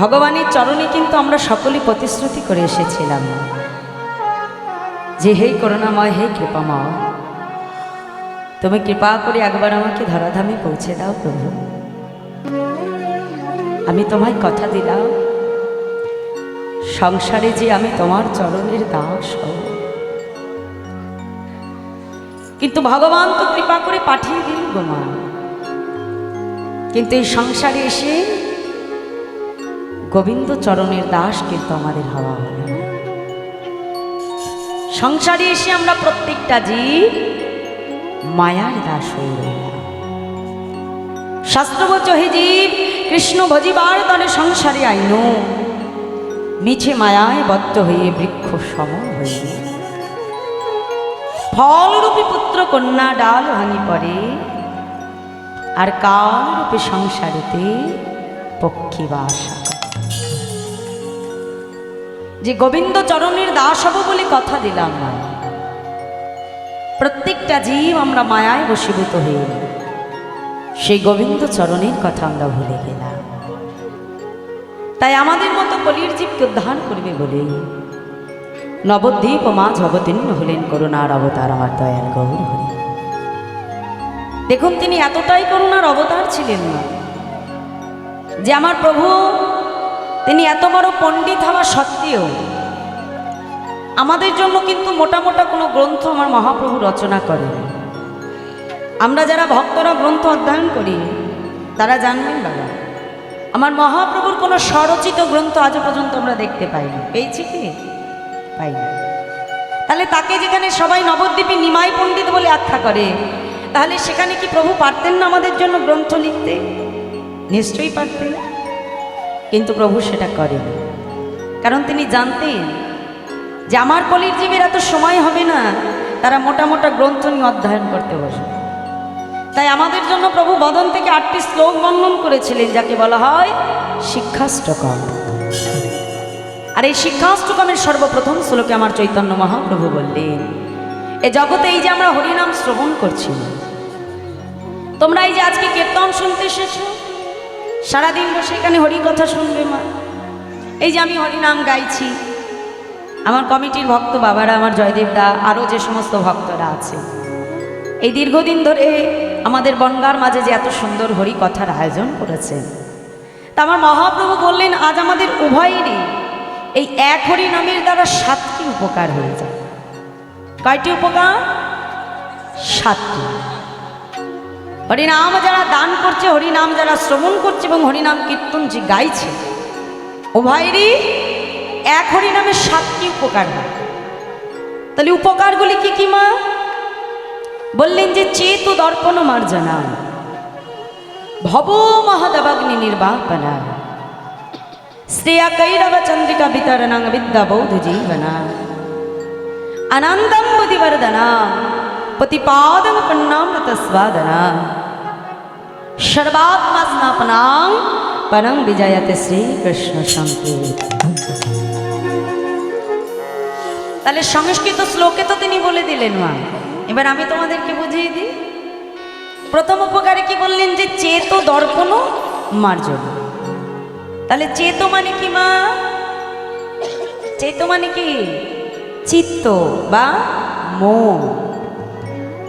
ভগবানের চরণে কিন্তু আমরা সকলেই প্রতিশ্রুতি করে এসেছিলাম। যে হে করুণাময়, হে কৃপাময়, তুমি কৃপা করে একবার আমাকে ধরাধামে পৌঁছে দাও প্রভু। আমি তোমায় কথা দিলাম, সংসারে যে আমি তোমার চরণের দাস হব। কিন্তু ভগবান তো কৃপা করে পাঠিয়ে দিল গোমা কিন্তু এই সংসারে এসে গোবিন্দ চরণের দাস কিন্তু আমাদের হওয়া না। সংসারে এসে আমরা প্রত্যেকটা জীব মায়ার দাস হয়ে রইলাম শাস্ত্র বলছ হে জীব, কৃষ্ণ ভজিবার তলে সংসারে আইন মিছে মায়ায় বদ্ধ হয়ে বৃক্ষ সম হয়ে ফলরূপী পুত্র কন্যা ডাল ভাঙি পড়ে, আর কাল রূপে সংসারেতে পক্ষী বা আশা করে। যে গোবিন্দ চরণের দাস হব বলে কথা দিলাম। না প্রত্যেকটা জীব আমরা মায়ায় বশীভূত হয়ে সেই গোবিন্দ চরণের কথা আমরা ভুলে গেলাম। তাই আমাদের মতো কলির জীবকে উদ্ধার করবে বলে নবদ্বীপ ও মা জগতীর্ণ হলেন করুণার অবতার আমার দয়াল গৌর হরি। দেখুন, তিনি এতটাই করুণার অবতার ছিলেন না যে আমার প্রভু তিনি এত বড় পণ্ডিত হওয়া সত্ত্বেও আমাদের জন্য কিন্তু মোটা মোটা কোনো গ্রন্থ আমার মহাপ্রভু রচনা করেন। আমরা যারা ভক্তরা গ্রন্থ অধ্যয়ন করি, তারা জানবেন বাবা, আমার মহাপ্রভুর কোনো স্বরচিত গ্রন্থ আজও পর্যন্ত আমরা দেখতে পাইনি। পেয়েছি কি? পাইনি। তাহলে তাকে যেখানে সবাই নবদ্বীপে নিমাই পণ্ডিত বলে আখ্যা করে, তাহলে সেখানে কি প্রভু পারতেন না আমাদের জন্য গ্রন্থ লিখতে? নিশ্চয়ই পারতেন। কিন্তু প্রভু সেটা করেন। কারণ তিনি জানতেন যে আমার কলির জীবের এত সময় হবে না, তারা মোটা মোটা গ্রন্থ নিয়ে অধ্যয়ন করতে বসে তাই আমাদের জন্য প্রভু বদন থেকে আটটি শ্লোক বর্ণন করেছিলেন, যাকে বলা হয় শিক্ষাষ্টকম। আর এই শিক্ষাষ্টকমের সর্বপ্রথম শ্লোকে আমার চৈতন্য মহাপ্রভু বললেন, এ জগতে এই যে আমরা হরিনাম শ্রবণ করছি, তোমরা এই যে আজকে কীর্তন শুনতে এসেছ সারাদিন বসে এখানে হরি কথা শুনবে মা। এই যে আমি হরিনাম গাইছি, আমার কমিটির ভক্ত বাবারা, আমার জয়দেব দা আরও যে সমস্ত ভক্তরা আছে। এই দীর্ঘদিন ধরে আমাদের বনগার মাঝে যে এত সুন্দর হরি কথার আয়োজন করেছে। তা আমার মহাপ্রভু বললেন, আজ আমাদের উভয়েরই এই এক হরি নামের দ্বারা সাতটি উপকার হয়ে যায়। কয়টি উপকার? সাতটি। হরিনাম যারা দান করছে, হরিনাম যারা শ্রবণ করছে এবং হরিনাম কীর্তন যে গাইছে উভয়েরই এক হরিনামের সাতটি উপকার হয়। তাহলে উপকারগুলি কি কি মা? বললেন যে চেতু দর্পণ মার্জনা, ভব মহাদবাগ্নি নির্বাপনা, শ্রেয়া কৈরব চন্দ্রিকা বিতরণাং বিদ্যা বৌদ্ধ জীবনা আনন্দম প্রতিপাদম পণ্যামৃত স্বাদনা সর্বাত্মা স্নাপনাং পরম বিজয়তে শ্রীকৃষ্ণ সংকেত তাহলে সংস্কৃত শ্লোকে তো তিনি বলে দিলেন মা। এবার আমি তোমাদেরকে বুঝিয়ে দিই। প্রথম উপকারে কি বললেন যে চেত দর্পণ মার্জন তাহলে চেত মানে কি মা? চেত মানে কি? চিত্ত বা মন।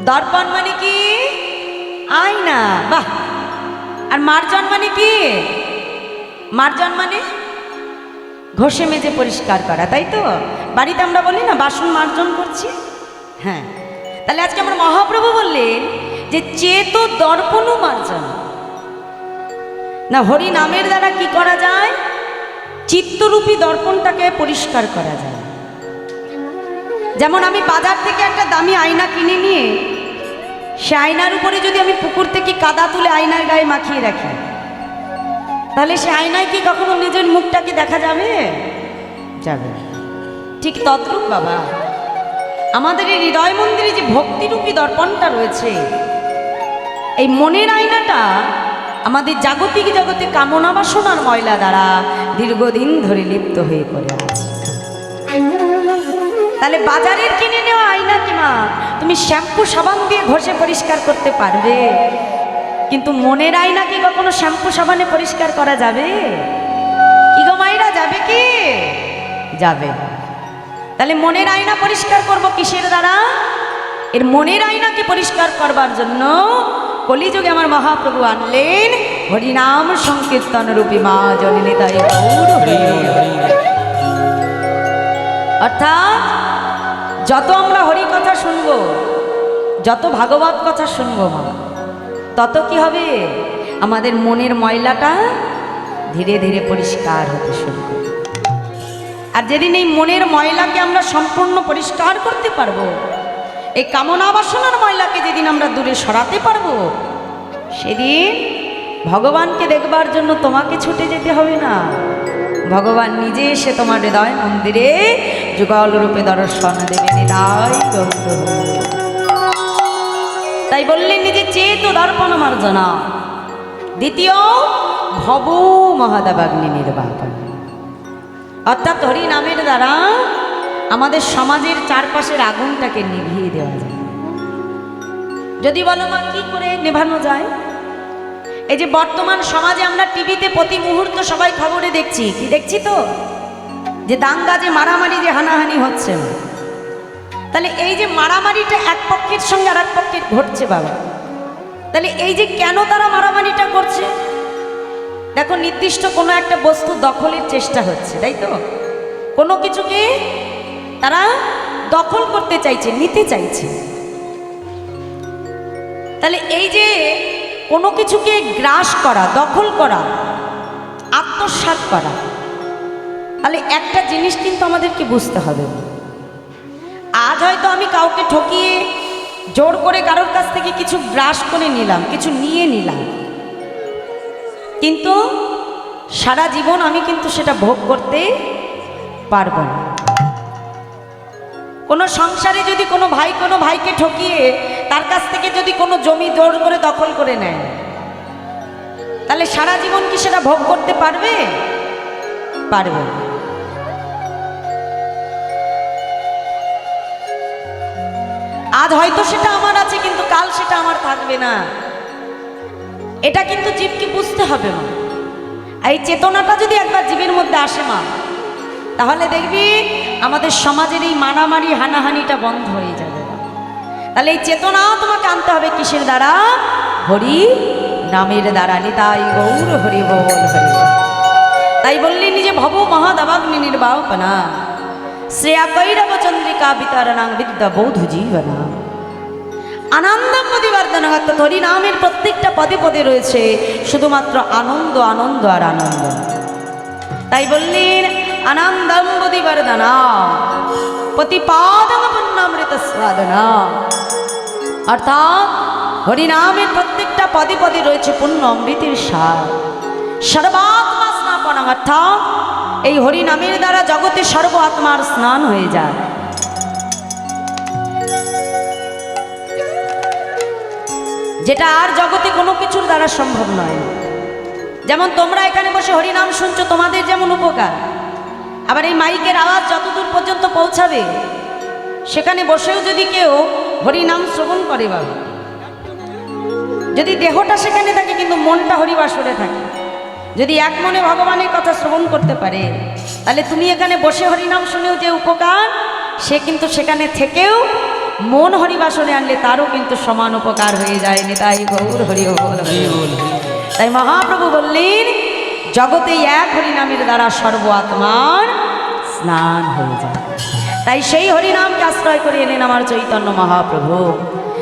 দর্পণ মানে কি? আয়না, বাহ। আর মার্জন মানে কি? মার্জন মানে ঘষে মেজে পরিষ্কার করা, তাই তো? বাড়িতে আমরা বলি না, বাসন মার্জন করছি। হ্যাঁ। তাহলে আজকে আমার মহাপ্রভু বললেন যে চেত দর্পণ মার্জন। না, হরি নামের দ্বারা কি করা যায়? চিত্তরূপী দর্পণটাকে পরিষ্কার করা যায়। যেমন আমি বাজার থেকে একটা দামি আয়না কিনে নিয়ে সে আয়নার উপরে যদি আমি পুকুর থেকে কাদা তুলে আয়নার গায়ে মাখিয়ে রাখি, তাহলে সে আয়নায় কি কখনো নিজের মুখটাকে দেখা যাবে? যাবে। ঠিক তদ্রূপ বাবা। আমাদের এই হৃদয় মন্দিরে যে ভক্তিরূপী দর্পণটা রয়েছে, এই মনের আয়নাটা আমাদের জাগতিক জগতে কামনা বাসনার ময়লা দ্বারা দীর্ঘদিন ধরে লিপ্ত হয়ে পড়ে তাহলে বাজারের কিনে নেওয়া আয়না কি মা তুমি শ্যাম্পু সাবান দিয়ে ঘষে পরিষ্কার করতে পারবে। কিন্তু মনের আয়না কি কখনো শ্যাম্পু সাবানে পরিষ্কার করা যাবে? কি যাবে না তাহলে মনের আয়না পরিষ্কার করব কিসের দ্বারা? এর মনের আয়নাকে পরিষ্কার করবার জন্য কলিযুগে আমার মহাপ্রভু আনলেন হরিনাম সংকীর্তন রূপী মা জননী তাই অর্থাৎ যত আমরা হরি কথা শুনব, যত ভাগবত কথা শুনব মা তত কি হবে? আমাদের মনের ময়লাটা ধীরে ধীরে পরিষ্কার হতে শুরু করবে। আর যেদিন এই মনের ময়লাকে আমরা সম্পূর্ণ পরিষ্কার করতে পারব, এই কামনা বাসনার ময়লাকে যেদিন আমরা দূরে সরাতে পারব, সেদিন ভগবানকে দেখবার জন্য তোমাকে ছুটে যেতে হবে না। ভগবান নিজে এসে তোমার হৃদয় মন্দিরে যুগল রূপে দর্শন দেবে নিদায় গৌর তাই বললেন নিজে চেত দর্পণ মার্জনা। দ্বিতীয়, ভব মহাদেবাগ্নি নির্বাপন। অর্থাৎ হরি নামের দ্বারা আমাদের সমাজের চারপাশের আগুনটাকে নিভিয়ে দেওয়া যায়। যদি বলো মা, কি করে নেভানো যায়? এই যে বর্তমান সমাজে আমরা টিভিতে প্রতি মুহূর্ত সবাই খবরে দেখছি, কি দেখছি তো? যে দাঙ্গা, যে মারামারি, যে হানাহানি হচ্ছে। তাহলে এই যে মারামারিটা এক পক্ষের সঙ্গে আর এক পক্ষের ঘটছে বাবা। তাহলে এই যে কেন তারা মারামারিটা করছে? দেখো, নির্দিষ্ট কোনো একটা বস্তু দখলের চেষ্টা হচ্ছে, তাই তো? কোনো কিছুকে তারা দখল করতে চাইছে, নিতে চাইছে। তাহলে এই যে কোনো কিছুকে গ্রাস করা, দখল করা, আত্মসাৎ করা তাহলে একটা জিনিস কিন্তু আমাদেরকে বুঝতে হবে। আজ হয়তো আমি কাউকে ঠকিয়ে জোর করে কারোর কাছ থেকে কিছু গ্রাস করে নিলাম, কিছু নিয়ে নিলাম। কিন্তু সারা জীবন আমি কিন্তু সেটা ভোগ করতে পারব না। কোনো সংসারে যদি কোনো ভাই কোনো ভাইকে ঠকিয়ে তার কাছ থেকে যদি কোনো জমি জোর করে দখল করে নেয়, তাহলে সারা জীবন কি সেটা ভোগ করতে পারবে? পারবে না। আজ হয়তো সেটা আমার আছে, কিন্তু কাল সেটা আমার থাকবে না। এটা কিন্তু জীবকে বুঝতে হবে মা। এই চেতনাটা যদি একবার জীবের মধ্যে আসে মা, তাহলে দেখবি আমাদের সমাজের এই মানামারি হানাহানিটা বন্ধ হয়ে যাবে তাহলে এই চেতনা তোমাকে আনতে হবে কিসের দ্বারা? হরি নামের দ্বারা। নিতাই গৌর হরি বল হরি। তাই বললি, নিজে ভব মহাদাবাগ্নি নির্বাপনা। চন্দ্রিকা বিতরণাং বিদ্যা বৌধ জীবনা। আনন্দম প্রতিবর্ধন অর্থাৎ হরি নামের প্রত্যেকটা পদে পদে রয়েছে শুধুমাত্র আনন্দ আনন্দ আর আনন্দ। তাই বললেন, আনন্দম প্রতিবর্ধনা প্রতিপাদম পুণ্যামৃত সাধনা। অর্থাৎ হরিনামের প্রত্যেকটা পদে পদে রয়েছে পুণ্য অমৃতের সার। সর্বাত্মা স্নাপন, অর্থাৎ এই হরিনামের দ্বারা জগতে সর্ব আত্মার স্নান হয়ে যায়। যেটা আর জগতে কোনো কিছুর দ্বারা সম্ভব নয়। যেমন তোমরা এখানে বসে হরিনাম শুনছো, তোমাদের যেমন উপকার। আবার এই মাইকের আওয়াজ যতদূর পর্যন্ত পৌঁছাবে, সেখানে বসেও যদি কেউ হরিনাম শ্রবণ করে বাবা। যদি দেহটা সেখানে থাকে, কিন্তু মনটা হরিবাসরে থাকে। যদি এক মনে ভগবানের কথা শ্রবণ করতে পারে তাহলে তুমি এখানে বসে হরিনাম শুনেও যে উপকার সে কিন্তু সেখানে থেকেও মন হরিবাসনে আনলে তারও কিন্তু সমান উপকার হয়ে যায়। নেতাই গৌর হরি। তাই মহাপ্রভু বললেন জগতে এক হরিনামের দ্বারা সর্ব আত্মার স্নান হয়ে যায়। তাই সেই হরিনামকে আশ্রয় করে এলেন আমার চৈতন্য মহাপ্রভু।